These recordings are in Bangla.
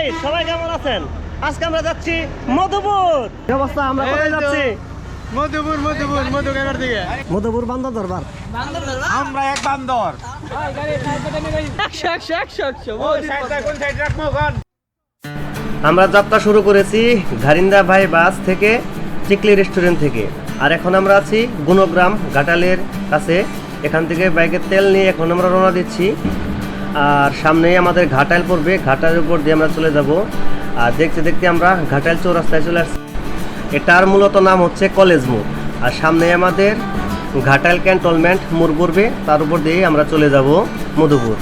গাই সবাই কেমন আছেন? আজকে আমরা যাচ্ছি মধুপুর। আমরা কোথায় যাচ্ছি? মধুপুর মধুপুর মধু দিকে। মধুপুর বান্দর দরবার। আমরা এক বান্দর। কোন সাইড রাখব কোন আমরা যাত্রা শুরু করেছি ঘারিন্দা ভাই বাস থেকে চিকলি রেস্টুরেন্ট থেকে। আর এখন আমরা আছি গুণগ্রাম ঘাটালের কাছে। এখান থেকে বাইকের তেল নিয়ে এখন আমরা রওনা দিচ্ছি। আর সামনেই আমাদের ঘাটাল পড়বে। ঘাটালের উপর দিয়ে আমরা চলে যাব। আর দেখতে দেখতে আমরা ঘাটাল চৌরাস্তায় চলে আসছি। এটার মূলত নাম হচ্ছে কলেজ মোড়। আর সামনে আমাদের ঘাটাল ক্যান্টনমেন্ট মোড় পড়বে। তার উপর দিয়ে আমরা চলে যাব মধুপুর।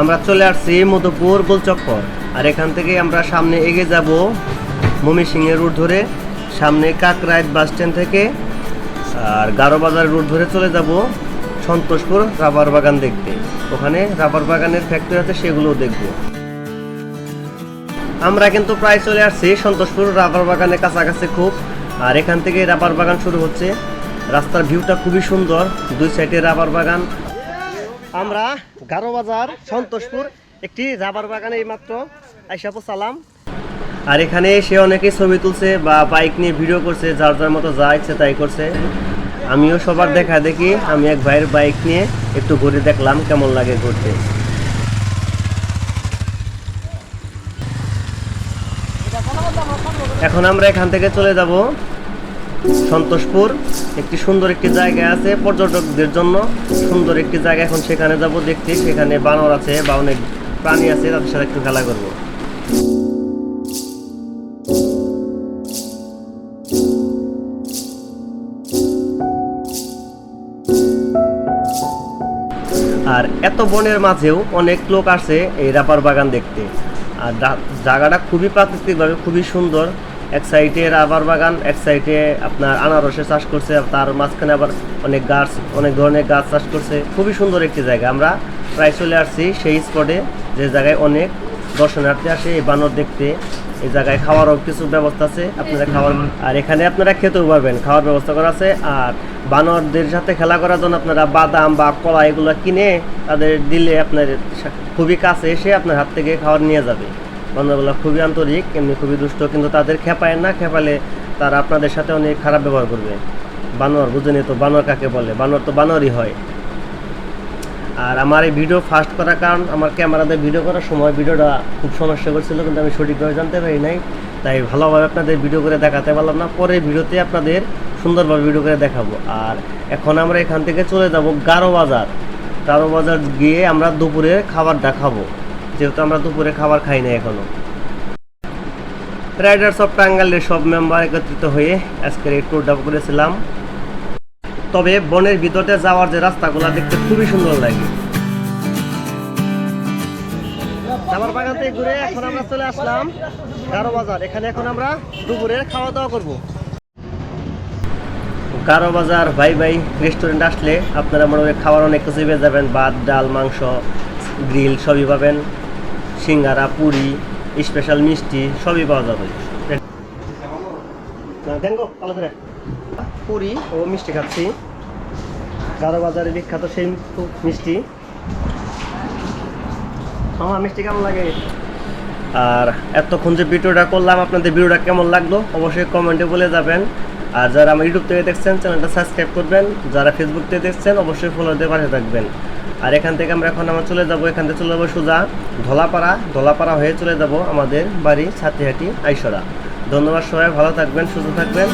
আমরা চলে আসছি মধুপুর গোলচক্কর। আর এখান থেকে আমরা সামনে এগিয়ে যাব ময়মনসিংহের রুট ধরে, সামনে কাকরাইত বাস স্ট্যান্ড থেকে। আর গারো বাজার রুট ধরে চলে যাব সন্তোষপুর রাবার বাগান দেখতে। ওখানে রাবার বাগানের ফ্যাক্টরি আছে, সেগুলোও দেখব। আমরা কিন্তু প্রায় চলে আসছি সন্তোষপুর রাবার বাগানের কাছাকাছি খুব। আর এখান থেকে রাবার বাগান শুরু হচ্ছে। রাস্তার ভিউটা খুবই সুন্দর। দুই সাইডে রাবার বাগান। আমরা গারো বাজার সন্তোষপুর, একটি রাবার বাগানে এইমাত্র। আইসাপো সালাম। আর এখানে সে অনেকেই ছবি তুলছে বা বাইক নিয়ে ভিডিও করছে, যার যার মতো যা ইচ্ছে তাই করছে। আমিও সবার দেখা দেখি, আমি এক ভাইয়ের বাইক নিয়ে একটু ঘুরে দেখলাম, কেমন লাগে ঘুরতে। এখন আমরা এখান থেকে চলে যাব। সন্তোষপুর। একটি সুন্দর একটি জায়গা আছে পর্যটকদের জন্য। সুন্দর একটি জায়গা, এখন সেখানে যাব দেখতে। সেখানে বানর আছে বা অনেক প্রাণী আছে, তাদের সাথে একটু খেলা করব। আর এত বনের মাঝেও অনেক লোক আসে এই রাপার বাগান দেখতে। আর জায়গাটা খুবই প্রাকৃতিকভাবে খুবই সুন্দর। এক সাইডে রাবার বাগান, এক সাইডে আপনার আনারসের চাষ করছে, তার মাঝখানে আবার অনেক গাছ, অনেক ধরনের গাছ চাষ করছে। খুবই সুন্দর একটি জায়গা। আমরা প্রায় চলে আসছি সেই স্পটে যে জায়গায় অনেক দর্শনার্থী আসে, এই বানর দেখতে। এই জায়গায় খাওয়ারও কিছু ব্যবস্থা আছে, আপনারা খাওয়ার আর এখানে আপনারা খেতেও পারবেন, খাওয়ার ব্যবস্থা করা আছে। আর বানরদের সাথে খেলা করার জন্য আপনারা বাদাম বা কলা এগুলো কিনে তাদের দিলে আপনার খুবই কাছে এসে আপনার হাত থেকে খাবার নিয়ে যাবে। বানরগুলো খুবই আন্তরিক, এমনি খুবই দুষ্ট, কিন্তু তাদের খেপায় না খেপালে তারা আপনাদের সাথে অনেক খারাপ ব্যবহার করবে। বানর বুঝেনি তো, বানর কাকে বলে? বানর তো বানরই হয়। আর আমার এই ভিডিও ফাস্ট করার কারণ, আমার ক্যামেরাতে ভিডিও করার সময় ভিডিওটা খুব সমস্যা করছিল, কিন্তু আমি সঠিকভাবে জানতে পারি নাই। তাই ভালোভাবে আপনাদের ভিডিও করে দেখাতে পারলাম না। পরে ভিডিওতে আপনাদের সুন্দরভাবে ভিডিও করে দেখাবো। আর এখন আমরা এখান থেকে চলে যাব গারো বাজার। গারো বাজার গিয়ে আমরা দুপুরে খাবারটা খাব। যেহেতু আমরা দুপুরে খাবার খাই না এখনও। রাইডার্স অফ টাঙ্গালের সব মেম্বার একত্রিত হয়ে আজকের এই ট্যুরটা করেছিলাম। তবে বনের ভিতরে যাওয়ার যে রাস্তাগুলো দেখতে খুবই সুন্দর লাগে। যাবার বাগান থেকে ঘুরে এখন আমরা চলে আসলাম গারো বাজার। এখানে এখন আমরা দুপুরের খাওয়া দাওয়া করব। গারো বাজার, ভাই ভাই রেস্টুরেন্ট আসলে আপনারা মনে হয় খাবার অনেক কিছু পেয়ে যাবেন। ভাত, ডাল, মাংস গ্রিল সবই পাবেন। সিঙ্গারা, পুরি স্পেশাল মিষ্টি, সবই পাওয়া যাবে। পুরি ও মিষ্টি খাচ্ছি। গারো বাজারে বিখ্যাত সেই মিষ্টি। আমার মিষ্টি কেমন লাগে? আর এতক্ষণ যে ভিডিওটা করলাম, আপনাদের ভিডিওটা কেমন লাগল, অবশ্যই কমেন্টে বলে যাবেন। আর যারা আমার ইউটিউব থেকে দেখছেন, চ্যানেলটা সাবস্ক্রাইব করবেন। যারা ফেসবুক থেকে দেখছেন, অবশ্যই ফলো দিয়ে পাশে থাকবেন। আর এখান থেকে আমরা এখন আমরা চলে যাব, এখান থেকে চলে যাব সোজা ধলাপাড়া। ধলাপাড়া হয়ে চলে যাব আমাদের বাড়ি ছাতিহাটি আইসরা। ধন্যবাদ সবাই, ভালো থাকবেন, সুস্থ থাকবেন।